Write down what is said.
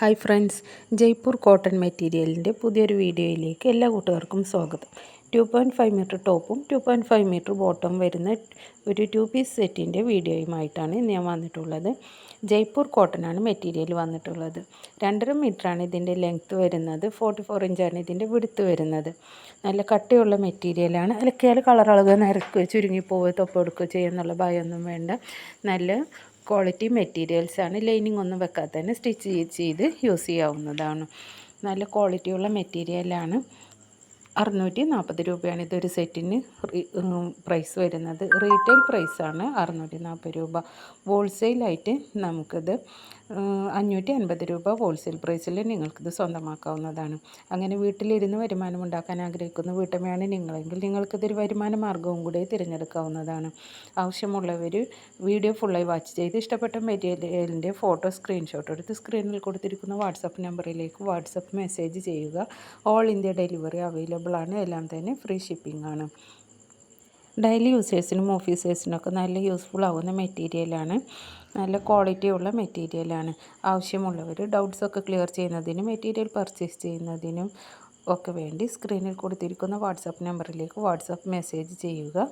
Hi friends Jaipur cotton മെറ്റീരിയലിന്റെ പുതിയൊരു വീഡിയോയിലേക്ക് എല്ലാ കൂട്ടുകാർക്കും സ്വാഗതം. ടു പോയിന്റ് ഫൈവ് മീറ്റർ ടോപ്പും two point five metre bottom വരുന്ന ഒരു ടു പീസ് സെറ്റിന്റെ വീഡിയോയുമായിട്ടാണ് ഇന്ന് ഞാൻ വന്നിട്ടുള്ളത്. ജയ്പൂർ കോട്ടൺ ആണ് മെറ്റീരിയൽ വന്നിട്ടുള്ളത്. രണ്ടര മീറ്ററാണ് ഇതിന്റെ ലെങ്ത്ത് വരുന്നത്. ഫോർട്ടി ഫോർ ഇഞ്ചാണ് ഇതിന്റെ വിടുത്ത് വരുന്നത്. നല്ല കട്ടിയുള്ള മെറ്റീരിയലാണ് അലക്കിയാൽ കളർ അളകുക നിരക്കുക ചുരുങ്ങിപ്പോവുക തൊപ്പെടുക്കുക ചെയ്യുക എന്നുള്ള ഭയമൊന്നും വേണ്ട. നല്ല ക്വാളിറ്റി മെറ്റീരിയൽസാണ് ലൈനിങ് ഒന്നും വെക്കാതെ തന്നെ സ്റ്റിച്ച് ചെയ്ത് യൂസ് ചെയ്യാവുന്നതാണ്. നല്ല ക്വാളിറ്റിയുള്ള മെറ്റീരിയലാണ് അറുന്നൂറ്റി നാൽപ്പത് രൂപയാണ് ഇതൊരു സെറ്റിന് പ്രൈസ് വരുന്നത്. റീറ്റെയിൽ പ്രൈസാണ് അറുന്നൂറ്റി നാൽപ്പത് രൂപ. ഹോൾസെയിലായിട്ട് നമുക്കിത് അഞ്ഞൂറ്റി അൻപത് രൂപ ഹോൾസെയിൽ പ്രൈസിൽ നിങ്ങൾക്കിത് സ്വന്തമാക്കാവുന്നതാണ്. അങ്ങനെ വീട്ടിലിരുന്ന് വരുമാനം ഉണ്ടാക്കാൻ ആഗ്രഹിക്കുന്ന വീട്ടമ്മയാണ് നിങ്ങളെങ്കിൽ നിങ്ങൾക്കിതൊരു വരുമാന മാർഗവും കൂടി തിരഞ്ഞെടുക്കാവുന്നതാണ്. ആവശ്യമുള്ളവർ വീഡിയോ ഫുള്ളായി വാച്ച് ചെയ്ത് ഇഷ്ടപ്പെട്ട മെറ്റീരിയലിന്റെ ഫോട്ടോ സ്ക്രീൻഷോട്ട് എടുത്ത് സ്ക്രീനിൽ കൊടുത്തിരിക്കുന്ന വാട്സപ്പ് നമ്പറിലേക്ക് വാട്സപ്പ് മെസ്സേജ് ചെയ്യുക. ഓൾ ഇന്ത്യ ഡെലിവറി അവൈലബിൾ ആണ്. എല്ലാം തന്നെ ഫ്രീ ഷിപ്പിംഗ് ആണ്. ഡെയിലി യൂസേഴ്സിനും ഓഫീസേഴ്സിനൊക്കെ നല്ല യൂസ്ഫുൾ ആവുന്ന മെറ്റീരിയലാണ് നല്ല ക്വാളിറ്റിയുള്ള മെറ്റീരിയലാണ് ആവശ്യമുള്ളവർ ഡൗട്ട്സൊക്കെ ക്ലിയർ ചെയ്യുന്നതിനും മെറ്റീരിയൽ പർച്ചേസ് ചെയ്യുന്നതിനും ഒക്കെ വേണ്ടി സ്ക്രീനിൽ കൊടുത്തിരിക്കുന്ന വാട്സപ്പ് നമ്പറിലേക്ക് വാട്സപ്പ് മെസ്സേജ് ചെയ്യുക.